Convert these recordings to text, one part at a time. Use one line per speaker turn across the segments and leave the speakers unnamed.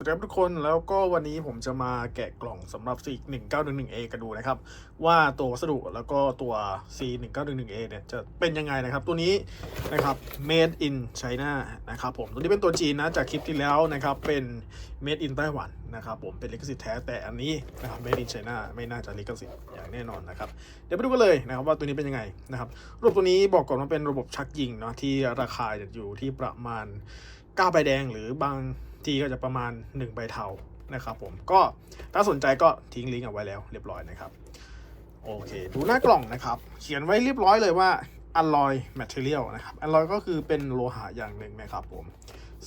สวัสดีครับทุกคนแล้วก็วันนี้ผมจะมาแกะกล่องสำหรับ C 1911A กันดูนะครับ ว่าตัววัสดุแล้วก็ตัว C 1911A เนี่ยจะเป็นยังไงนะครับ ตัวนี้นะครับ made in China นะครับผมตัวนี้เป็นตัวจีนนะจากคลิปที่แล้วนะครับเป็น made in ไต้หวันนะครับผมเป็นลิขสิทธิ์แท้แต่อันนี้นะครับ made in China ไม่น่าจะลิขสิทธิ์อย่างแน่นอนนะครับเดี๋ยวไปดูกันเลยนะครับว่าตัวนี้เป็นยังไงนะครับระบบตัวนี้บอกก่อนว่าเป็นระบบชักยิงเนาะที่ราคาจะอยู่ที่ประมาณ9ใบแดงหรือบาง ทีก็จะประมาณ 1 ใบเทานะครับผมก็ถ้าสนใจก็ทิ้งลิงก์เอาไว้แล้วเรียบร้อยนะครับโอเค ดูหน้ากล่องนะครับ เขียนไว้เรียบร้อยเลยว่า alloy material นะครับ alloy ก็คือเป็นโลหะอย่างหนึ่งนะครับผม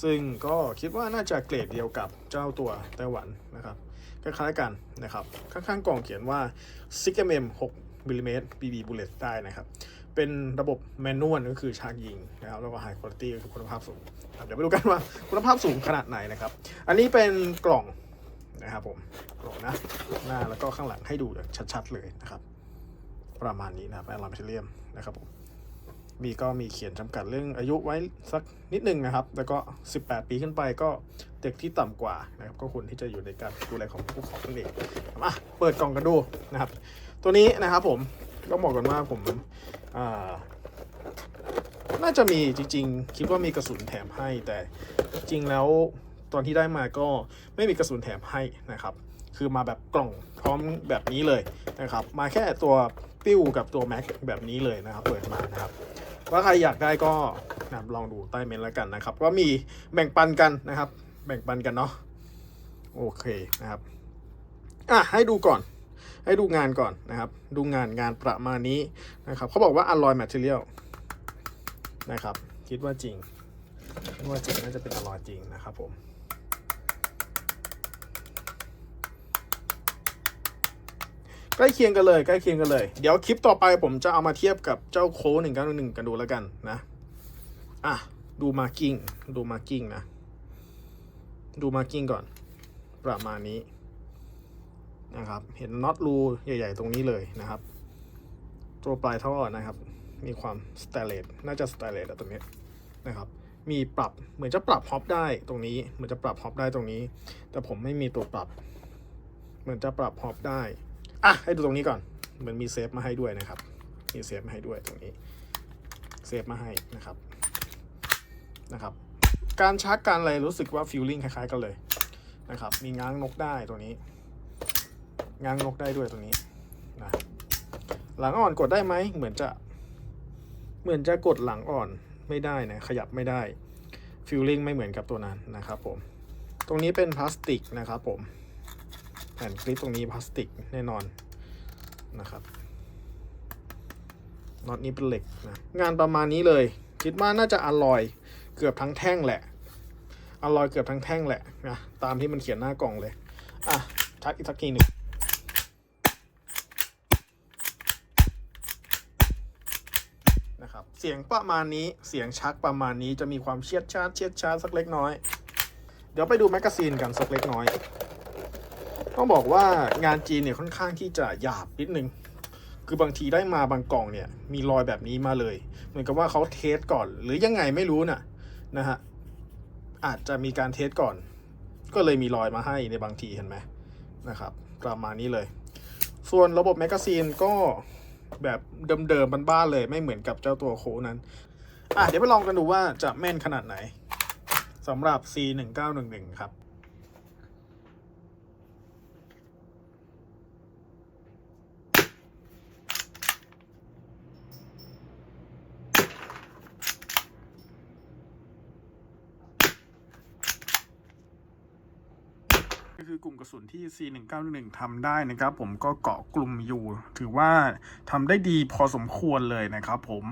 ซึ่งก็คิดว่าน่าจะเกรดเดียวกับเจ้าตัวไต้หวันนะครับ คล้ายๆกันนะครับ ข้างๆกล่องเขียนว่า 6mm 6 มิลลิเมตร BB bullet ได้นะครับ เป็นระบบแมนนวลก็คือชากยิงนะครับแล้วก็ High Quality ก็คือคุณภาพสูงเดี๋ยวไปดูกันว่าคุณภาพสูงขนาดไหนนะครับ อันนี้เป็นกล่องนะครับผมกล่องนะหน้าแล้วก็ข้างหลังให้ดูชัดๆเลยนะครับ ประมาณนี้นะครับแอนลามิเทเรียมนะครับผมมีก็มีเขียนจำกัดเรื่องอายุไว้สักนิดนึงนะครับ แล้วก็ 18 ปีขึ้นไปก็เด็กที่ต่ำกว่านะครับ ก็ควรที่จะอยู่ในการดูแลของผู้ปกครองนั่นเองมาเปิดกล่องกันดูนะครับ ตัวนี้นะครับผมต้องบอกก่อนว่าผมน่าจะมีจริง ๆ คิดว่ามีกระสุนแถมให้แต่จริงแล้วตอนที่ได้มาก็ไม่มีกระสุนแถมให้นะครับ คือมาแบบกล่องพร้อมแบบนี้เลยนะครับ มาแค่ตัวปิ้วกับตัวแม็กแบบนี้เลยนะครับเปิดมานะครับว่าใครอยากได้ก็นะลองดูใต้เมนแล้วกันนะครับว่ามีแบ่งปันกันนะครับ แบ่งปันกันเนาะโอเคนะครับอะให้ดูก่อน ให้ดูงานก่อนนะครับ ดูงานงานประมาณนี้นะครับเขาบอกว่า alloy material นะครับคิดว่าจริงคิดว่าจริงน่าจะเป็น alloy จริงนะครับผมใกล้เคียงกันเลยใกล้เคียงกันเลย เดี๋ยวคลิปต่อไปผมจะเอามาเทียบกับเจ้าโค้หนึ่งเก้าหนึ่งกันดูแล้วกันนะอะดูมาร์กิ้งดูมาร์กิ้งนะ ดูมาร์กิ้งก่อน ประมาณนี้ นะครับ เห็นน็อตรูใหญ่ ๆ ตรงนี้เลยนะครับ ตัวปลายท่อนะครับ มีความสเตเลตน่าจะสเตเลตตรงนี้นะครับ มีปรับเหมือนจะปรับฮอปได้ตรงนี้ เหมือนจะปรับฮอปได้ตรงนี้ แต่ผมไม่มีตัวปรับ เหมือนจะปรับฮอปได้อะให้ดูตรงนี้ก่อนเหมือนมีเซฟมาให้ด้วยนะครับ มีเซฟมาให้ด้วยตรงนี้ เซฟมาให้นะครับ นะครับ การชักการอะไรรู้สึกว่าฟิลลิ่งคล้ายๆกันเลยนะครับ มีง้างนกได้ตรงนี้ ง้างนกได้ด้วยตรงนี้นะหลังอ่อนกดได้ไหมเหมือนจะ เหมือนจะกดหลังอ่อนไม่ได้นะขยับไม่ได้ฟิลลิ่งไม่เหมือนกับตัวนั้นนะครับผมตรงนี้เป็นพลาสติกนะครับผมแผ่นคลิปตรงนี้พลาสติกแน่นอนนะครับน็อตนี้เป็นเหล็กนะงานประมาณนี้เลย คิดว่าน่าจะอร่อยเกือบทั้งแท่งแหละอร่อยเกือบทั้งแท่งแหละนะตามที่มันเขียนหน้ากล่องเลยอะชักอีกสักทีหนึ่งนะครับเสียงประมาณนี้เสียงชักประมาณนี้จะมีความเชียดชาดเชียดชาดสักเล็กน้อย เดี๋ยวไปดูแมกกาซีนกันสักเล็กน้อย ต้องบอกว่างานจีนเนี่ยค่อนข้างที่จะหยาบนิดนึง คือบางทีได้มาบางกล่องเนี่ยมีรอยแบบนี้มาเลย เหมือนกับว่าเขาเทสก่อน หรือยังไงไม่รู้น่ะนะฮะอาจจะมีการเทสก่อน ก็เลยมีรอยมาให้ในบางทีเห็นไหมนะครับประมาณนี้เลย ส่วนระบบแมกกาซีนก็ แบบเดิมๆบ้านๆเลยไม่เหมือนกับเจ้าตัวโคนั้น อะเดี๋ยวไปลองกันดูว่าจะแม่นขนาดไหนสำหรับ C1911 ครับ ก็คือกลุ่มกระสุนที่ C1911 ทำได้นะครับ ผมก็เกาะกลุ่มอยู่ ถือว่าทำได้ดีพอสมควรเลยนะครับผม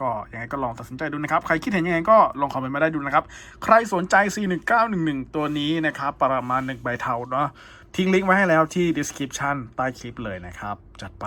ก็ยังไงก็ลองตัดสินใจดูนะครับ ใครคิดเห็นยังไงก็ลองคอมเมนต์มาได้ดูนะครับ ใครสนใจ C1911 ตัวนี้นะครับ ประมาณหนึ่งใบเทาเนาะทิ้งลิงก์ไว้ให้แล้วที่ description ใต้คลิปเลยนะครับ จัดไป